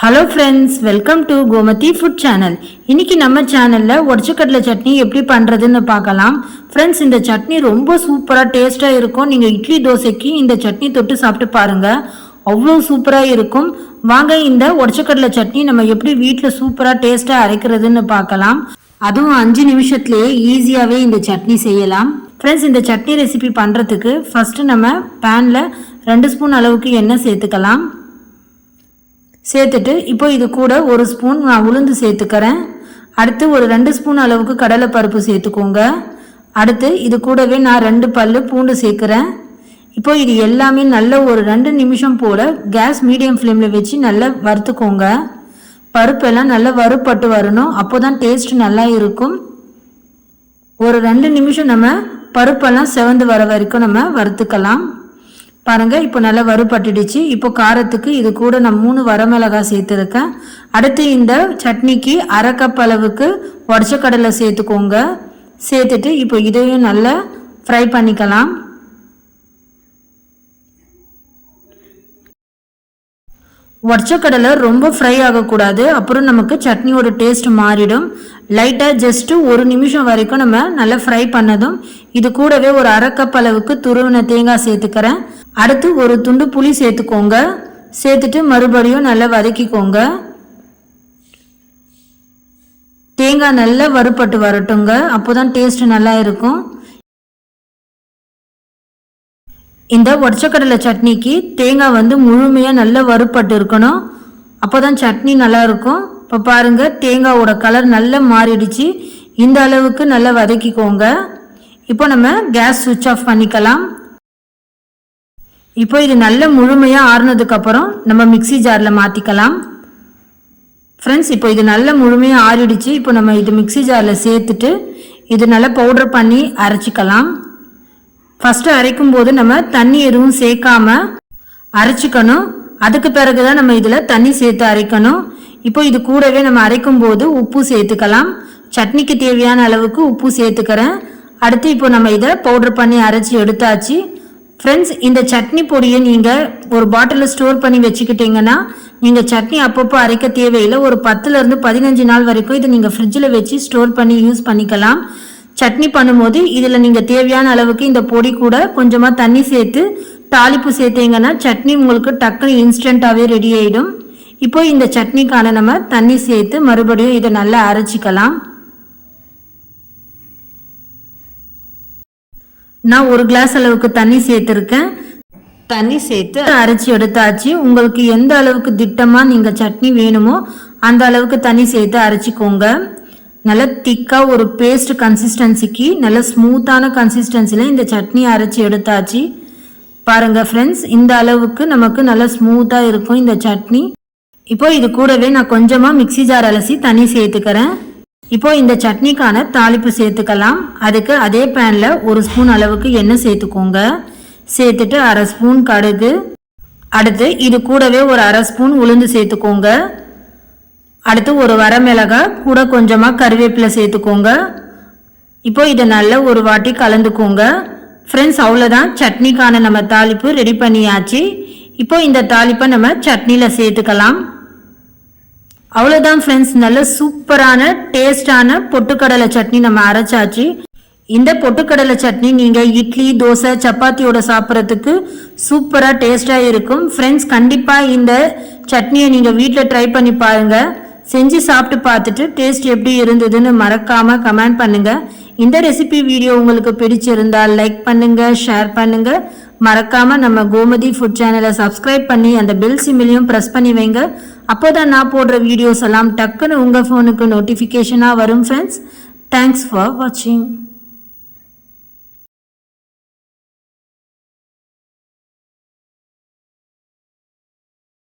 Hello friends welcome to Gomathi food channel இன்னைக்கு நம்ம சேனலில் உடச்சக்கடலை சட்னி எப்படி பண்ணுறதுன்னு பார்க்கலாம். ஃப்ரெண்ட்ஸ் இந்த சட்னி ரொம்ப சூப்பராக டேஸ்ட்டாக இருக்கும். நீங்கள் இட்லி தோசைக்கு இந்த சட்னி தொட்டு சாப்பிட்டு பாருங்கள் அவ்வளோ சூப்பராக இருக்கும். வாங்க இந்த உடச்சக்கடலை சட்னி நம்ம எப்படி வீட்டில் சூப்பராக டேஸ்ட்டாக அரைக்கிறதுன்னு பார்க்கலாம். அதுவும் அஞ்சு நிமிஷத்துலேயே ஈஸியாகவே இந்த சட்னி செய்யலாம். ஃப்ரெண்ட்ஸ் இந்த சட்னி ரெசிபி பண்ணுறதுக்கு ஃபஸ்ட்டு நம்ம பேனில் ரெண்டு ஸ்பூன் அளவுக்கு எண்ணெய் சேர்த்துக்கலாம். சேர்த்துட்டு இப்போ இது கூட ஒரு ஸ்பூன் நான் உளுந்து சேர்த்துக்கிறேன். அடுத்து ஒரு ரெண்டு ஸ்பூன் அளவுக்கு கடலைப்பருப்பு சேர்த்துக்கோங்க. அடுத்து இது கூடவே நான் ரெண்டு பல் பூண்டு சேர்க்குறேன். இப்போ இது எல்லாமே நல்ல ஒரு ரெண்டு நிமிஷம் போல் கேஸ் மீடியம் ஃப்ளேமில் வச்சு நல்லா வறுத்துக்கோங்க. பருப்பெல்லாம் நல்லா வறுப்பட்டு வரணும். அப்போ தான் டேஸ்ட் நல்லா இருக்கும். ஒரு ரெண்டு நிமிஷம் நம்ம பருப்பெல்லாம் செவந்து வர வரைக்கும் நம்ம வறுத்துக்கலாம். பாருங்கள் இப்போ நல்லா வறுபட்டுடுச்சு. இப்போ காரத்துக்கு இது கூட நான் மூணு வரமிளகாய் சேர்த்துருக்கேன். அடுத்து இந்த சட்னிக்கு அரை கப் அளவுக்கு உடச்ச கடலை சேர்த்துக்கோங்க. சேர்த்துட்டு இப்போ இதையும் நல்லா ஃப்ரை பண்ணிக்கலாம். உடச்சக்கடலை ரொம்ப ஃப்ரை ஆகக்கூடாது. அப்புறம் நமக்கு சட்னியோட டேஸ்ட் மாறிடும். லைட்டாக ஜஸ்ட்டு ஒரு நிமிஷம் வரைக்கும் நம்ம நல்லா ஃப்ரை பண்ணதும் இது கூடவே ஒரு அரை கப் அளவுக்கு துருவின தேங்காய் சேர்த்துக்கிறேன். அடுத்து ஒரு துண்டு புளி சேர்த்துக்கோங்க. சேர்த்துட்டு மறுபடியும் நல்லா வதக்கிக்கோங்க. தேங்காய் நல்லா வறுப்பட்டு வரட்டுங்க. அப்போ தான் டேஸ்ட் நல்லா இருக்கும். இந்த உடச்சக்கடலை சட்னிக்கு தேங்காய் வந்து முழுமையாக நல்லா வறுப்பட்டு இருக்கணும். அப்போ தான் சட்னி நல்லா இருக்கும். இப்போ பாருங்கள் தேங்காவோட கலர் நல்லா மாறிடுச்சு. இந்த அளவுக்கு நல்லா வதக்கிக்கோங்க. இப்போ நம்ம கேஸ் சுவிட்ச் ஆஃப் பண்ணிக்கலாம். இப்போ இது நல்ல முழுமையாக ஆறுனதுக்கப்புறம் நம்ம மிக்சி ஜாரில் மாற்றிக்கலாம் ஃப்ரெண்ட்ஸ் இப்போ இது நல்ல முழுமையாக ஆறிடுச்சு. இப்போ நம்ம இது மிக்சி ஜாரில் சேர்த்துட்டு இது நல்லா பவுடர் பண்ணி அரைச்சிக்கலாம். ஃபஸ்ட்டு அரைக்கும் போது நம்ம தண்ணி எதுவும் சேர்க்காம அரைச்சிக்கணும். அதுக்கு பிறகு தான் நம்ம இதில் தண்ணி சேர்த்து அரைக்கணும். இப்போ இது கூடவே நம்ம அரைக்கும் போது உப்பு சேர்த்துக்கலாம். சட்னிக்கு தேவையான அளவுக்கு உப்பு சேர்த்துக்கிறேன். அடுத்து இப்போ நம்ம இதை பவுடர் பண்ணி அரைச்சி எடுத்தாச்சு. ஃப்ரெண்ட்ஸ் இந்த சட்னி பொடியை நீங்கள் ஒரு பாட்டிலில் ஸ்டோர் பண்ணி வச்சுக்கிட்டீங்கன்னா நீங்கள் சட்னி அப்பப்போ அரைக்க தேவையில்லை. ஒரு பத்துலேருந்து பதினஞ்சு நாள் வரைக்கும் இதை நீங்கள் ஃப்ரிட்ஜில் வச்சு ஸ்டோர் பண்ணி யூஸ் பண்ணிக்கலாம். சட்னி பண்ணும்போது இதில் நீங்கள் தேவையான அளவுக்கு இந்த பொடி கூட கொஞ்சமாக தண்ணி சேர்த்து தாளிப்பு சேர்த்தீங்கன்னா சட்னி உங்களுக்கு டக்குன்னு இன்ஸ்டண்ட்டாகவே ரெடி ஆகிடும் இப்போ இந்த சட்னிக்கான நம்ம தண்ணி சேர்த்து மறுபடியும் இதை நல்லா அரைச்சிக்கலாம். நான் ஒரு கிளாஸ் அளவுக்கு தண்ணி சேர்த்துருக்கேன். தண்ணி சேர்த்து அரைச்சி எடுத்தாச்சு. உங்களுக்கு எந்த அளவுக்கு திட்டமாக நீங்கள் சட்னி வேணுமோ அந்த அளவுக்கு தண்ணி சேர்த்து அரைச்சிக்கோங்க. நல்ல திக்காக ஒரு பேஸ்ட் கன்சிஸ்டன்சிக்கு நல்ல ஸ்மூத்தான கன்சிஸ்டன்சியில் இந்த சட்னி அரைச்சி எடுத்தாச்சு. பாருங்கள் ஃப்ரெண்ட்ஸ் இந்த அளவுக்கு நமக்கு நல்ல ஸ்மூத்தாக இருக்கும் இந்த சட்னி. இப்போ இது கூடவே நான் கொஞ்சமாக மிக்சி ஜார் அலசி தண்ணி சேர்த்துக்கிறேன். இப்போ இந்த சட்னிக்கான தாளிப்பு சேர்த்துக்கலாம். அதுக்கு அதே பேனில் ஒரு ஸ்பூன் அளவுக்கு எண்ணெய் சேர்த்துக்கோங்க. சேர்த்துட்டு அரை ஸ்பூன் கடுகு. அடுத்து இது கூடவே ஒரு அரை ஸ்பூன் உளுந்து சேர்த்துக்கோங்க. அடுத்து ஒரு வரமிளகா கூட கொஞ்சமாக கருவேப்பிலை சேர்த்துக்கோங்க. இப்போ இதை நல்ல ஒரு வாட்டி கலந்துக்கோங்க. ஃப்ரெண்ட்ஸ் அவ்வளோதான் சட்னிக்கான நம்ம தாளிப்பு ரெடி பண்ணியாச்சு. இப்போ இந்த தாளிப்பை நம்ம சட்னியில் சேர்த்துக்கலாம். அவ்வளோதான் ஃப்ரெண்ட்ஸ் நல்ல சூப்பரான டேஸ்டான பொட்டுக்கடலை சட்னி நம்ம அரைச்சாச்சு. இந்த பொட்டுக்கடலை சட்னி நீங்கள் இட்லி தோசை சப்பாத்தியோட சாப்பிட்றதுக்கு சூப்பராக டேஸ்டாக இருக்கும். ஃப்ரெண்ட்ஸ் கண்டிப்பாக இந்த சட்னியை நீங்கள் வீட்டில் ட்ரை பண்ணி பாருங்கள் செஞ்சு சாப்பிட்டு பார்த்துட்டு டேஸ்ட் எப்படி இருந்ததுன்னு மறக்காமல் கமெண்ட் பண்ணுங்கள் இந்த ரெசிபி வீடியோ உங்களுக்கு பிடிச்சிருந்தால் லைக் பண்ணுங்கள் ஷேர் பண்ணுங்கள் மறக்காமல் நம்ம கோமதி ஃபுட் சேனலை சப்ஸ்கிரைப் பண்ணி அந்த பெல் சிம்மிலையும் ப்ரெஸ் பண்ணி வைங்க. அப்போ தான் நான் போடுற வீடியோஸ் எல்லாம் டக்குன்னு உங்கள் ஃபோனுக்கு நோட்டிஃபிகேஷனாக வரும் ஃப்ரெண்ட்ஸ் தேங்க்ஸ் ஃபார் வாட்சிங்